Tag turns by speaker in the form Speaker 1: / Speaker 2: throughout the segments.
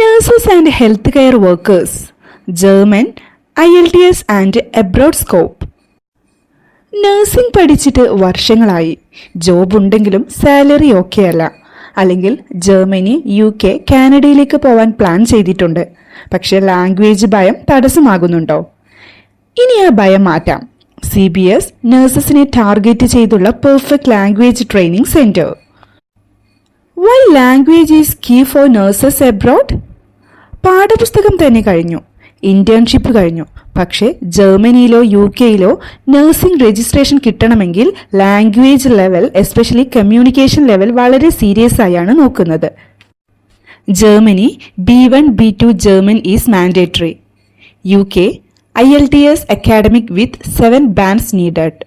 Speaker 1: Nurses German I L T S and abroad scope nursing പഠിച്ചിട്ട് വർഷങ്ങളായി. Job ഉണ്ടെങ്കിലും salary okay അല്ല. അല്ലെങ്കിൽ ജർമ്മനി യു കെ കാനഡയിലേക്ക് പോവാൻ പ്ലാൻ ചെയ്തിട്ടുണ്ട്. പക്ഷേ ലാംഗ്വേജ് ഭയം തടസ്സമാകുന്നുണ്ടോ? ഇനി ആ ഭയം മാറ്റാം. സി ബി എസ് നഴ്സസിനെ ടാർഗറ്റ് ചെയ്തുള്ള perfect language training centre why language is key for nurses abroad പാഠപുസ്തകം തന്നെ കഴിഞ്ഞു. ഇന്റേൺഷിപ്പ് കഴിഞ്ഞു. പക്ഷേ ജർമ്മനിയിലോ യു കെയിലോ നഴ്സിംഗ് രജിസ്ട്രേഷൻ കിട്ടണമെങ്കിൽ language level especially communication level വളരെ സീരിയസ് ആയാണ് നോക്കുന്നത്. Germany B one B two German is mandatory U K I L T S academic with seven bands needed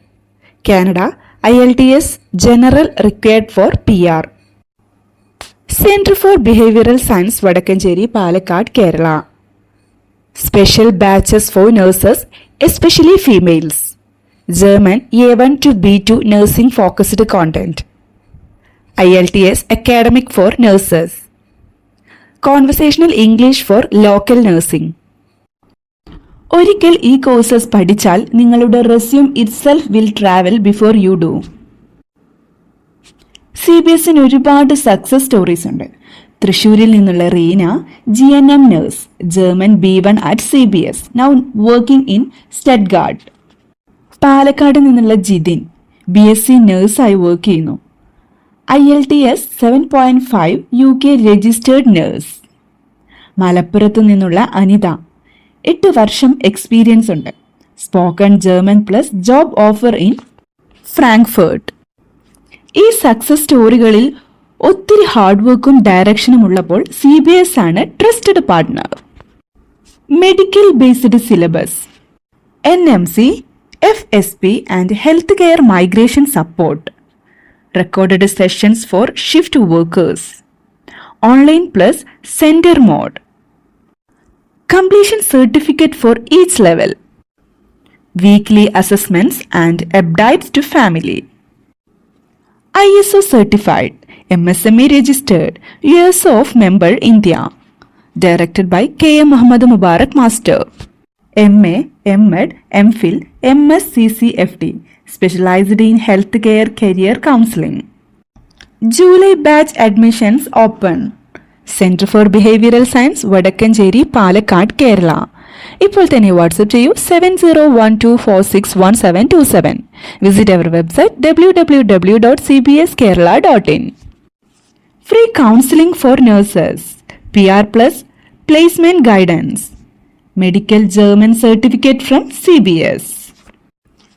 Speaker 1: Canada I L T S general required for P R centre for behavioural science Vadakkencherry Palakkad Kerala. Special batches for nurses especially females German A one two B two nursing focused content I L T S academic for nurses conversational English for local nursing ഒരിക്കൽ ഈ courses പഠിച്ചാൽ നിങ്ങളുടെ resume itself will travel before you do C B എസിന് ഒരുപാട് success stories ഉണ്ട്. തൃശൂരിൽ നിന്നുള്ള Reena G N M nurse German B one at C B S now working in Stuttgart Palakkad നിന്നുള്ള ജിതിൻ ബി എസ് സി നഴ്സായി work ചെയ്യുന്നു. I L T S seven point five U K registered nurse മലപ്പുറത്തു നിന്നുള്ള അനിത എട്ട് വർഷം experience ഉണ്ട്. Spoken German plus job offer in Frankfurt ഈ success സ്റ്റോറികളിൽ ഒത്തിരി ഹാർഡ് വർക്കും ഡയറക്ഷനും ഉള്ളപ്പോൾ സി ബി എസ് ആണ് trusted partner medical based syllabus N M C F S P and health care migration support recorded sessions for shift workers online plus centre mode completion certificate for each level, weekly assessments and updates to family. ISO certified, MSME registered, US of member India. Directed by K.M. Muhammad Mubarak Master. MA, MEd, MPhil, MSCCFD, specialized in healthcare career counseling. July batch admissions open centre for behavioural science Vadakkencherry Palakkad Kerala ഇപ്പോൾ തന്നെ WhatsApp ചെയ്യൂ seven zero one two four six one seven two seven visit our website W W W dot C B S Kerala dot in free counselling for nurses P R plus placement guidance medical German certificate from C B S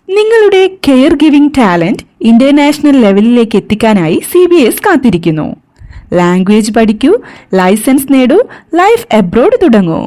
Speaker 1: നിങ്ങളുടെ care giving talent international ലെവലിലേക്ക് എത്തിക്കാനായി C B S കാത്തിരിക്കുന്നു. Language പഠിക്കൂ licence നേടൂ life abroad തുടങ്ങൂ.